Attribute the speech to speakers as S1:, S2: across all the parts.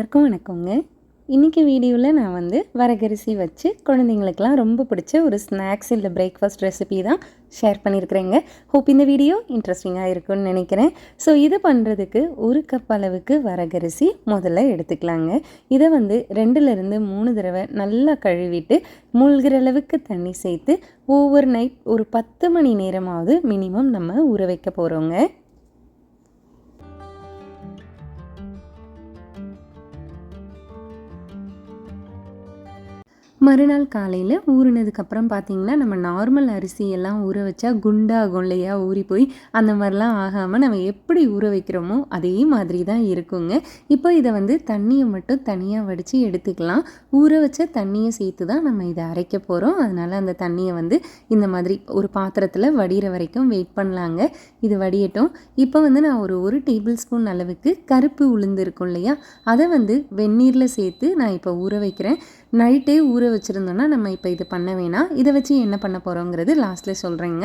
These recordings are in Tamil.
S1: எல்லாருக்கும் வணக்கங்க. இன்றைக்கி வீடியோவில் நான் வந்து வரகரிசி வச்சு குழந்தைங்களுக்கெல்லாம் ரொம்ப பிடிச்ச ஒரு ஸ்நாக்ஸ் இல்லை பிரேக்ஃபாஸ்ட் ரெசிபி தான் ஷேர் பண்ணியிருக்கிறேங்க ஹோப் இந்த வீடியோ இன்ட்ரெஸ்டிங்காக இருக்கும்னு நினைக்கிறேன். ஸோ இது பண்ணுறதுக்கு ஒரு கப் அளவுக்கு வரகரிசி முதல்ல எடுத்துக்கலாங்க. இதை வந்து ரெண்டுலேருந்து மூணு தடவை நல்லா கழுவிட்டு மூழ்கிற அளவுக்கு தண்ணி சேர்த்து ஓவர் நைட் ஒரு பத்து மணி நேரமாவது மினிமம் நம்ம ஊற வைக்க போகிறோங்க மறுநாள் காலையில் ஊறினதுக்கப்புறம் பார்த்திங்கன்னா நம்ம நார்மல் அரிசியெல்லாம் ஊற வச்சா குண்டாகும் இல்லையா ஊறி போய் அந்த மாதிரிலாம் ஆகாமல் நம்ம எப்படி ஊற வைக்கிறோமோ அதே மாதிரி தான் இருக்குங்க. இப்போ இதை வந்து தண்ணியை மட்டும் தனியாக வடித்து எடுத்துக்கலாம். ஊற வச்ச தண்ணியை சேர்த்து தான் நம்ம இதை அரைக்க போகிறோம் அதனால் அந்த தண்ணியை வந்து இந்த மாதிரி ஒரு பாத்திரத்தில் வடிகிற வரைக்கும் வெயிட் பண்ணலாங்க. இது வடியட்டும். இப்போ வந்து நான் ஒரு ஒரு டேபிள் ஸ்பூன் அளவுக்கு கருப்பு உளுந்து இருக்கும் இல்லையா அதை வந்து வெந்நீரில் சேர்த்து நான் இப்போ ஊற வைக்கிறேன். நைட்டே ஊற வச்சுருந்தோன்னா நம்ம இப்போ இது பண்ண வேணாம். இதை வச்சு என்ன பண்ண போகிறோங்கிறது லாஸ்ட்டில் சொல்கிறேங்க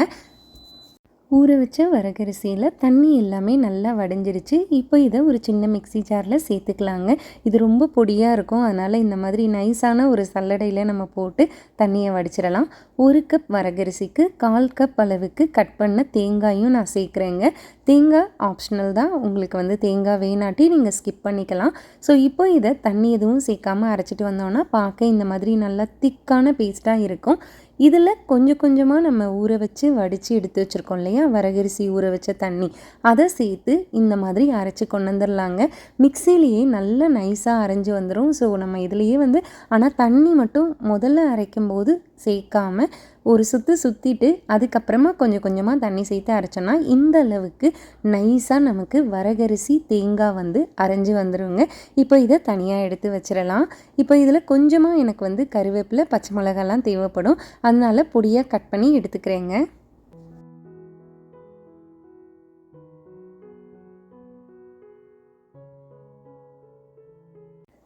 S1: ஊற வச்ச வரகரிசியில் தண்ணி எல்லாமே நல்லா வடைஞ்சிருச்சு. இப்போ இதை ஒரு சின்ன மிக்சி ஜாரில் சேர்த்துக்கலாங்க. இது ரொம்ப பொடியாக இருக்கும். அதனால் இந்த மாதிரி நைஸான ஒரு சல்லடையில் நம்ம போட்டு தண்ணியை வடிச்சிடலாம். ஒரு கப் வரகரிசிக்கு கால் கப் அளவுக்கு கட் பண்ண தேங்காயும் நான் சேர்க்குறேங்க. தேங்காய் ஆப்ஷனல் தான். உங்களுக்கு வந்து தேங்காய் வேணாட்டி நீங்கள் ஸ்கிப் பண்ணிக்கலாம். ஸோ இப்போ இதை தண்ணி எதுவும் சேர்க்காமல் அரைச்சிட்டு வந்தோன்னா பார்க்க இந்த மாதிரி நல்லா திக்கான பேஸ்ட்டாக இருக்கும். இதில் கொஞ்சம் கொஞ்சமாக நம்ம ஊற வச்சு வடித்து எடுத்து வச்சுருக்கோம் இல்லையா? வரகரிசி ஊற வச்ச தண்ணி. அதை சேர்த்து இந்த மாதிரி அரைச்சி கொண்டு வந்துடலாங்க. மிக்சிலேயே நல்லா நைஸாக அரைஞ்சி வந்துடும். ஸோ நம்ம இதுலேயே வந்து ஆனால் தண்ணி மட்டும் முதல்ல அரைக்கும் போது சேர்க்காம ஒரு சுற்று சுற்றிட்டு அதுக்கப்புறமா கொஞ்சம் கொஞ்சமாக தண்ணி சேர்த்து அரைச்சோன்னா இந்த அளவுக்கு நைஸாக நமக்கு வரகரிசி தேங்காய் வந்து அரைஞ்சி வந்துடுங்க இப்போ இதை தனியாக எடுத்து வச்சிடலாம். இப்போ இதில் கொஞ்சமாக எனக்கு வந்து கருவேப்பிலை பச்சை மிளகாலாம் தேவைப்படும். அதனால் பொடியாக கட் பண்ணி எடுத்துக்கிறேங்க.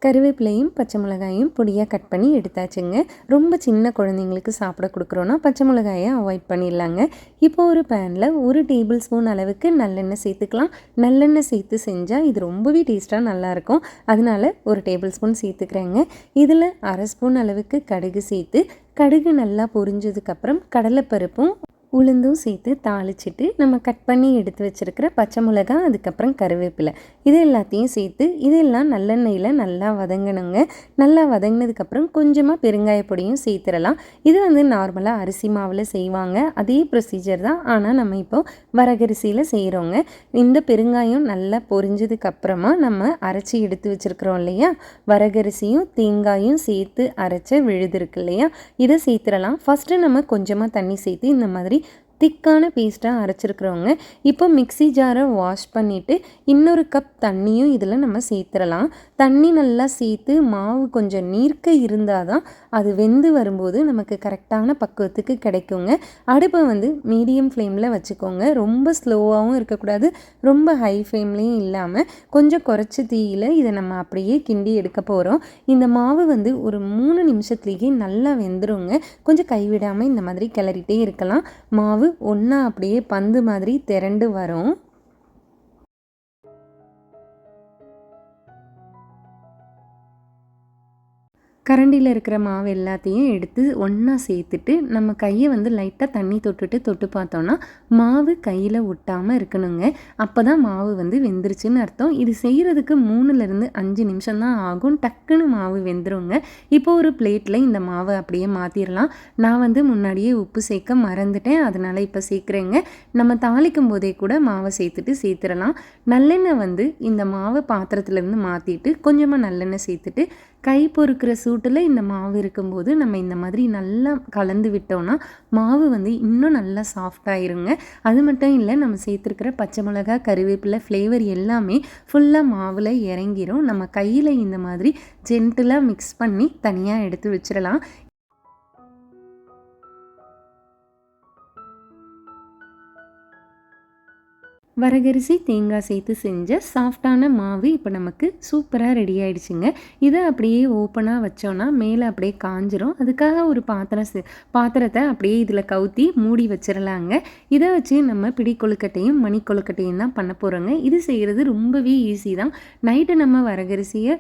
S1: கருவேப்பிலையும் பச்சை மிளகாயும் பொடியாக கட் பண்ணி எடுத்தாச்சுங்க. ரொம்ப சின்ன குழந்தைங்களுக்கு சாப்பிட கொடுக்குறோன்னா பச்சை மிளகாயை அவாய்ட் பண்ணிடலாங்க. இப்போ ஒரு பேனில் ஒரு டேபிள் ஸ்பூன் அளவுக்கு நல்லெண்ணெய் சேர்த்துக்கலாம். நல்லெண்ணெய் சேர்த்து செஞ்சால் இது ரொம்பவே டேஸ்ட்டாக நல்லாயிருக்கும். அதனால் ஒரு டேபிள் ஸ்பூன் சேர்த்துக்கிறேங்க. இதில் அரை ஸ்பூன் அளவுக்கு கடுகு சேர்த்து கடுகு நல்லா பொரிஞ்சதுக்கப்புறம் கடலைப்பருப்பும் உளுந்தும் சேர்த்து தாளிச்சிட்டு நம்ம கட் பண்ணி எடுத்து வச்சுருக்கிற பச்சை மிளகா அதுக்கப்புறம் கருவேப்பிலை. இது எல்லாத்தையும் சேர்த்து இதெல்லாம் நல்லெண்ணெயில் நல்லா வதங்கணுங்க. நல்லா வதங்கினதுக்கப்புறம் கொஞ்சமாக பெருங்காய பொடியும் சேர்த்துடலாம். இது வந்து நார்மலாக அரிசி மாவில் செய்வாங்க. அதே ப்ரொசீஜர் தான் ஆனால் நம்ம இப்போ வரகரிசியில் செய்கிறோங்க இந்த பெருங்காயம் நல்லா பொரிஞ்சதுக்கப்புறமா நம்ம அரைச்சி எடுத்து வச்சுருக்குறோம் இல்லையா? வரகரிசியும் தேங்காயும் சேர்த்து அரைச்ச விழுது இருக்கு இல்லையா? இதை சேர்த்துடலாம். ஃபஸ்ட்டு நம்ம கொஞ்சமாக தண்ணி சேர்த்து இந்த மாதிரி திக்கான பேஸ்ட்டாக அரைச்சிருக்கிறவங்க. இப்போ மிக்சி ஜாரை வாஷ் பண்ணிவிட்டு இன்னொரு கப் தண்ணியும் இதில் நம்ம சேர்த்துடலாம் தண்ணி நல்லா சேர்த்து மாவு கொஞ்சம் நீர்க்க இருந்தால் தான் அது வெந்து வரும்போது நமக்கு கரெக்டான பக்குவத்துக்கு கிடைக்குங்க. அடுப்பை வந்து மீடியம் ஃப்ளேமில் வச்சுக்கோங்க. ரொம்ப ஸ்லோவாகவும் இருக்கக்கூடாது. ரொம்ப ஹை ஃப்ளேம்லேயும் இல்லாமல் கொஞ்சம் குறைச்சி தீயில் இதை நம்ம அப்படியே கிண்டி எடுக்க போகிறோம் இந்த மாவு வந்து ஒரு மூணு நிமிஷத்துலேயே நல்லா வெந்துருங்க. கொஞ்சம் கைவிடாமல் இந்த மாதிரி கிளறிட்டே இருக்கலாம். மாவு ஒன்றா அப்படியே பந்து மாதிரி திரண்டு வரும். கரண்டியில் இருக்கிற மாவு எல்லாத்தையும் எடுத்து ஒன்றா சேர்த்துட்டு நம்ம கையை வந்து லைட்டாக தண்ணி தொட்டுட்டு தொட்டு பார்த்தோன்னா மாவு கையில் ஒட்டாமல் இருக்கணுங்க. அப்போ தான் மாவு வந்து வெந்துருச்சுன்னு அர்த்தம். இது செய்கிறதுக்கு மூணுலேருந்து அஞ்சு நிமிஷம் தான் ஆகும். டக்குன்னு மாவு வெந்துருங்க. இப்போ ஒரு பிளேட்டில் இந்த மாவை அப்படியே மாற்றிடலாம் நான் வந்து முன்னாடியே உப்பு சேர்க்க மறந்துட்டேன். அதனால் இப்போ சேர்க்குறேங்க. நம்ம தாளிக்கும் போதே கூட மாவை சேர்த்துட்டு சேர்த்துடலாம் நல்லெண்ணெய் வந்து இந்த மாவை பாத்திரத்துலேருந்து மாற்றிட்டு கொஞ்சமாக நல்லெண்ணெய் சேர்த்துட்டு கை பொறுக்கிற சூட்டில் இந்த மாவு இருக்கும்போது நம்ம இந்த மாதிரி நல்லா கலந்து விட்டோம்னா மாவு வந்து இன்னும் நல்லா சாஃப்டாயிருங்க அது மட்டும் இல்லை நம்ம சேர்த்துருக்கிற பச்சை மிளகா கருவேப்பிலை ஃப்ளேவர் எல்லாமே ஃபுல்லாக மாவில் இறங்கிரும். நம்ம கையில் இந்த மாதிரி ஜென்டிலாக மிக்ஸ் பண்ணி தனியாக எடுத்து வச்சிடலாம் வரகரிசி தேங்காய் சேர்த்து செஞ்ச சாஃப்டான மாவு இப்போ நமக்கு சூப்பராக ரெடி ஆகிடுச்சிங்க இதை அப்படியே ஓப்பனாக வச்சோன்னா மேலே அப்படியே காஞ்சிரும். அதுக்காக ஒரு பாத்திரம் பாத்திரத்தை அப்படியே இதில் கவுத்தி மூடி வச்சிடலாங்க இதை வச்சு நம்ம பிடி கொழுக்கட்டையும் மணி கொழுக்கட்டையும் தான் பண்ண போகிறோங்க இது செய்கிறது ரொம்பவே ஈஸி தான். நைட்டு நம்ம வரகரிசியை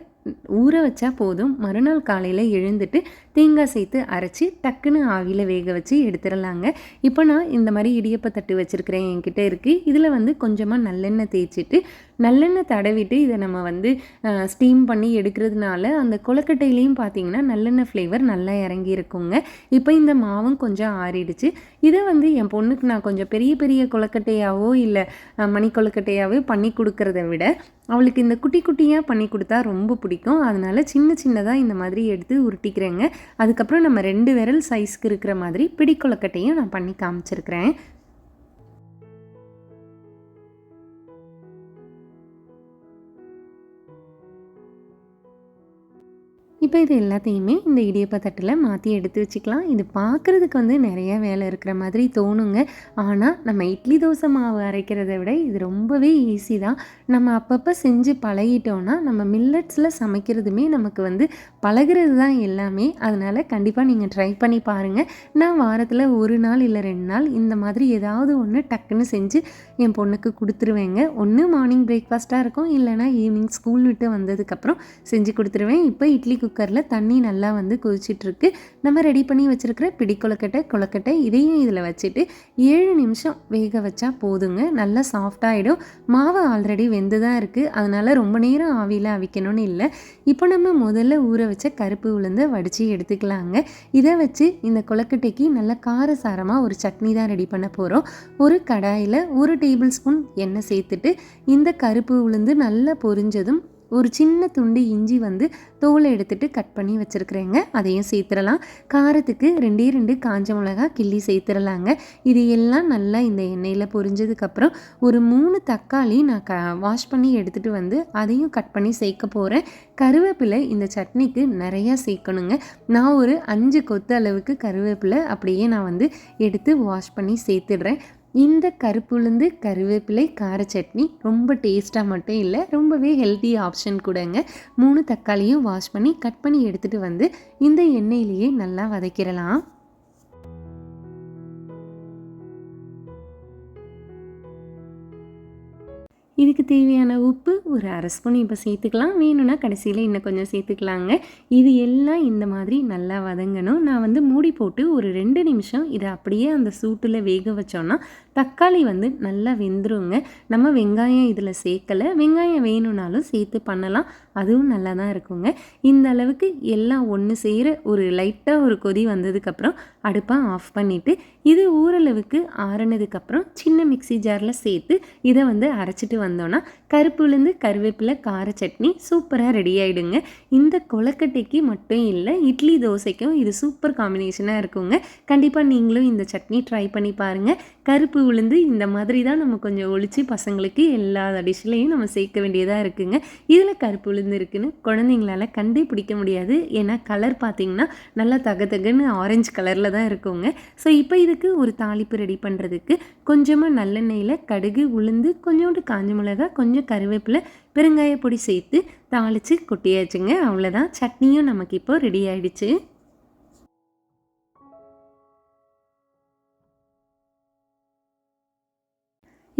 S1: ஊற வச்சா போதும். மறுநாள் காலையில் எழுந்துட்டு தேங்காய் சேர்த்து அரைச்சி டக்குன்னு ஆவியில் வேக வச்சு எடுத்துடலாங்க. இப்போ நான் இந்த மாதிரி இடியப்ப தட்டு வச்சுருக்கிறேன் என்கிட்ட இருக்குது இதில் வந்து கொஞ்சமாக நல்லெண்ணெய் தேய்ச்சிட்டு நல்லெண்ணெய் தடவிட்டு இதை நம்ம வந்து ஸ்டீம் பண்ணி எடுக்கிறதுனால அந்த கொலக்கட்டையிலையும் பார்த்தீங்கன்னா நல்லெண்ணெய் ஃப்ளேவர் நல்லா இறங்கி இருக்குங்க. இப்போ இந்த மாவும் கொஞ்சம் ஆறிடுச்சு. இதை வந்து என் பொண்ணுக்கு நான் கொஞ்சம் பெரிய பெரிய கொலக்கட்டையாவோ இல்லை மணி கொலக்கட்டையாவோ பண்ணி கொடுக்கறத விட அவளுக்கு இந்த குட்டி குட்டியாக பண்ணி கொடுத்தா ரொம்ப பிடிக்கும். அதனால் சின்ன சின்னதாக இந்த மாதிரி எடுத்து உருட்டிக்கிறேங்க. அதுக்கப்புறம் நம்ம ரெண்டு விரல் சைஸ்க்கு இருக்கிற மாதிரி பிடி கொலக்கட்டையும் நான் பண்ணி காமிச்சிருக்கிறேன். இப்போ இது எல்லாத்தையுமே இந்த இடியப்ப தட்டில் மாற்றி எடுத்து வச்சுக்கலாம். இது பார்க்குறதுக்கு வந்து நிறைய வேலை இருக்கிற மாதிரி தோணுங்க. ஆனால் நம்ம இட்லி தோசை மாவு அரைக்கிறத விட இது ரொம்பவே ஈஸி தான். நம்ம அப்பப்போ செஞ்சு பழகிட்டோன்னா நம்ம மில்லட்ஸில் சமைக்கிறதுமே நமக்கு வந்து பழகிறது தான் எல்லாமே. அதனால் கண்டிப்பாக நீங்கள் ட்ரை பண்ணி பாருங்கள் நான் வாரத்தில் ஒரு நாள் இல்லை ரெண்டு நாள் இந்த மாதிரி ஏதாவது ஒன்று டக்குன்னு செஞ்சு என் பொண்ணுக்கு கொடுத்துருவேங்க. ஒன்று மார்னிங் பிரேக்ஃபாஸ்ட்டாக இருக்கும். இல்லைனா ஈவினிங் ஸ்கூல் விட்டு வந்ததுக்கப்புறம் செஞ்சு கொடுத்துருவேன். இப்போ இட்லி குக்கரில் தண்ணி நல்லா வந்து கொதிச்சிட்ருக்கு. நம்ம ரெடி பண்ணி வச்சுருக்கிற பிடி கொழுக்கட்டை கொழுக்கட்டை இதையும் இதில் வச்சுட்டு ஏழு நிமிஷம் வேக வச்சா போதுங்க. நல்லா சாஃப்டாகிடும் மாவு ஆல்ரெடி வெந்து தான் இருக்குது அதனால் ரொம்ப நேரம் ஆவியில் அவிக்கணும்னு இல்லை. இப்போ நம்ம முதல்ல ஊற வச்ச கருப்பு உளுந்து வடித்து எடுத்துக்கலாங்க. இதை வச்சு இந்த கொலக்கட்டைக்கு நல்ல காரசாரமாக ஒரு சட்னி தான் ரெடி பண்ண போகிறோம் ஒரு கடாயில் ஒரு டேபிள் ஸ்பூன் எண்ணெய் சேர்த்துட்டு இந்த கருப்பு உளுந்து நல்லா பொரிஞ்சதும் ஒரு சின்ன துண்டு இஞ்சி வந்து தோலை எடுத்துட்டு கட் பண்ணி வச்சுருக்குறேங்க. அதையும் சேர்த்துடலாம். காரத்துக்கு ரெண்டே ரெண்டு காஞ்ச மிளகா கிள்ளி சேர்த்துடலாங்க. இது எல்லாம் நல்லா இந்த எண்ணெயில் பொரிஞ்சதுக்கப்புறம் ஒரு மூணு தக்காளி நான் க வாஷ் பண்ணி எடுத்துகிட்டு வந்து அதையும் கட் பண்ணி சேர்க்க போகிறேன் கருவேப்பிலை இந்த சட்னிக்கு நிறையா சேர்க்கணுங்க. நான் ஒரு அஞ்சு கொத்து அளவுக்கு கருவேப்பிலை அப்படியே நான் வந்து எடுத்து வாஷ் பண்ணி சேர்த்துடுறேன். இந்த கருப்புளுந்து கருவேப்பிலை கார சட்னி ரொம்ப டேஸ்ட்டாக மட்டும் இல்லை ரொம்பவே ஹெல்த்தி ஆப்ஷன் கூடங்க. மூணு தக்காளியும் வாஷ் பண்ணி கட் பண்ணி எடுத்துகிட்டு வந்து இந்த எண்ணெயிலேயே நல்லா வதக்கிடலாம். இதுக்கு தேவையான உப்பு ஒரு அரை ஸ்பூன் இப்போ சேர்த்துக்கலாம். வேணும்னா கடைசியில் இன்னும் கொஞ்சம் சேர்த்துக்கலாங்க. இது எல்லாம் இந்த மாதிரி நல்லா வதங்கணும். நான் வந்து மூடி போட்டு ஒரு ரெண்டு நிமிஷம் இதை அப்படியே அந்த சூட்டில் வேக வச்சோன்னா தக்காளி வந்து நல்லா வெந்துருங்க. நம்ம வெங்காயம் இதில் சேர்க்கலை. வெங்காயம் வேணும்னாலும் சேர்த்து பண்ணலாம். அதுவும் நல்லா தான் இருக்குங்க. இந்த அளவுக்கு எல்லாம் ஒன்று செய்கிற ஒரு லைட்டாக ஒரு கொதி வந்ததுக்கப்புறம் அடுப்பாக ஆஃப் பண்ணிவிட்டு இது ஓரளவுக்கு ஆறுனதுக்கப்புறம் சின்ன மிக்சி ஜாரில் சேர்த்து இதை வந்து அரைச்சிட்டு வந்தோன்னா கருப்பு உளுந்து கருவேப்பிலை கார சட்னி சூப்பராக ரெடி ஆகிடுங்க இந்த கொலக்கட்டைக்கு மட்டும் இல்லை இட்லி தோசைக்கும் இது சூப்பர் காம்பினேஷனாக இருக்குங்க. கண்டிப்பாக நீங்களும் இந்த சட்னி ட்ரை பண்ணி பாருங்கள் கருப்பு உளுந்து இந்த மாதிரி தான் நம்ம கொஞ்சம் ஒழித்து பசங்களுக்கு எல்லா டிஷ்லேயும் நம்ம சேர்க்க வேண்டியதாக இருக்குங்க. இதில் கருப்பு உளுந்து இருக்குதுன்னு குழந்தைங்களால கண்டே பிடிக்க முடியாது. ஏன்னா கலர் பார்த்திங்கன்னா நல்லா தக தகன்னு ஆரஞ்சு கலரில் தான் இருக்குங்க. ஸோ இப்போ இதுக்கு ஒரு தாளிப்பு ரெடி பண்ணுறதுக்கு கொஞ்சமாக நல்லெண்ணெயில் கடுகு உளுந்து கொஞ்சோண்டு காஞ்ச மிளகா கொஞ்சம் கருவேப்பிலை பெருங்காய பொடி சேர்த்து தாளித்து கொட்டியாச்சுங்க. அவ்வளோதான் சட்னியும் நமக்கு இப்போ ரெடி ஆகிடுச்சு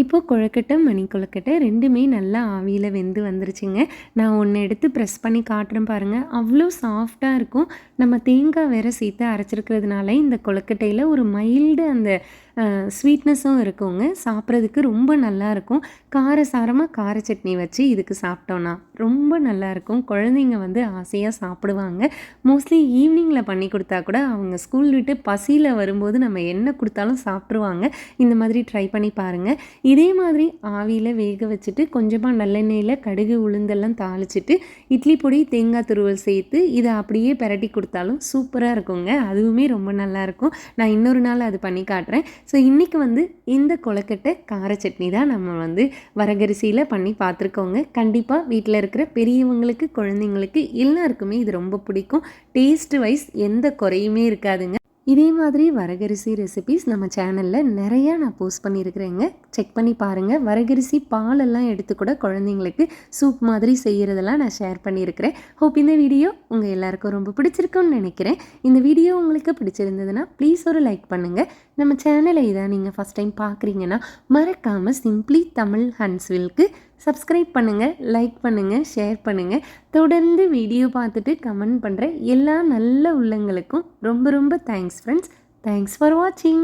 S1: இப்போது கொழுக்கட்டை மணி கொழுக்கட்டை ரெண்டுமே நல்லா ஆவியில் வெந்து வந்துருச்சுங்க. நான் ஒன்று எடுத்து ப்ரெஸ் பண்ணி காட்டுறேன் பாருங்கள் அவ்வளோ சாஃப்டாக இருக்கும். நம்ம தேங்காய் வேற சேர்த்து அரைச்சிருக்கிறதுனால இந்த கொழுக்கட்டையில் ஒரு மைல்டு அந்த ஸ்வீட்னஸும் இருக்குங்க. சாப்பிட்றதுக்கு ரொம்ப நல்லாயிருக்கும் காரசாரமாக கார சட்னி வச்சு இதுக்கு சாப்பிட்டோன்னா ரொம்ப நல்லாயிருக்கும் குழந்தைங்க வந்து ஆசையாக சாப்பிடுவாங்க. மோஸ்ட்லி ஈவினிங்கில் பண்ணி கொடுத்தா கூட அவங்க ஸ்கூல் விட்டு பசியில் வரும்போது நம்ம என்ன கொடுத்தாலும் சாப்பிட்ருவாங்க இந்த மாதிரி ட்ரை பண்ணி பாருங்கள் இதே மாதிரி ஆவியில் வேக வச்சுட்டு கொஞ்சமாக நல்லெண்ணெயில் கடுகு உளுந்தெல்லாம் தாளிச்சிட்டு இட்லி பொடி தேங்காய் துருவல் சேர்த்து இதை அப்படியே பரட்டி கொடுத்தாலும் சூப்பராக இருக்குங்க. அதுவுமே ரொம்ப நல்லாயிருக்கும் நான் இன்னொரு நாள் அது பண்ணி காட்டுறேன். ஸோ இன்றைக்கி வந்து இந்த கொலக்கட்டை கார சட்னி தான் நம்ம வந்து வரகரிசியில் பண்ணி பார்த்துருக்கோங்க. கண்டிப்பாக வீட்டில் இருக்கிற பெரியவங்களுக்கு குழந்தைங்களுக்கு எல்லாருக்குமே இது ரொம்ப பிடிக்கும். டேஸ்ட் வைஸ் எந்த குறையுமே இருக்காதுங்க. இதே மாதிரி வரகரிசி ரெசிபிஸ் நம்ம சேனலில் நிறையா நான் போஸ்ட் பண்ணியிருக்கிறேங்க. செக் பண்ணி பாருங்கள் வரகரிசி பாலெல்லாம் எடுத்து கூட குழந்தைங்களுக்கு சூப் மாதிரி செய்கிறதெல்லாம் நான் ஷேர் பண்ணியிருக்கிறேன். ஹோப் இந்த வீடியோ உங்கள் எல்லாருக்கும் ரொம்ப பிடிச்சிருக்குன்னு நினைக்கிறேன். இந்த வீடியோ உங்களுக்கு பிடிச்சிருந்ததுன்னா ப்ளீஸ் ஒரு லைக் பண்ணுங்கள் நம்ம சேனலை இதான் நீங்கள் ஃபஸ்ட் டைம் பார்க்குறீங்கன்னா மறக்காமல் சிம்ப்ளி தமிழ் ஹன்ஸ்வில்க்கு சப்ஸ்கிரைப் பண்ணுங்கள் லைக் பண்ணுங்கள் ஷேர் பண்ணுங்கள் தொடர்ந்து வீடியோ பார்த்துட்டு கமெண்ட் பண்ணுற எல்லா நல்ல உள்ளங்களுக்கும் ரொம்ப ரொம்ப தேங்க்ஸ் ஃப்ரெண்ட்ஸ் தேங்க்ஸ் ஃபார் வாட்சிங்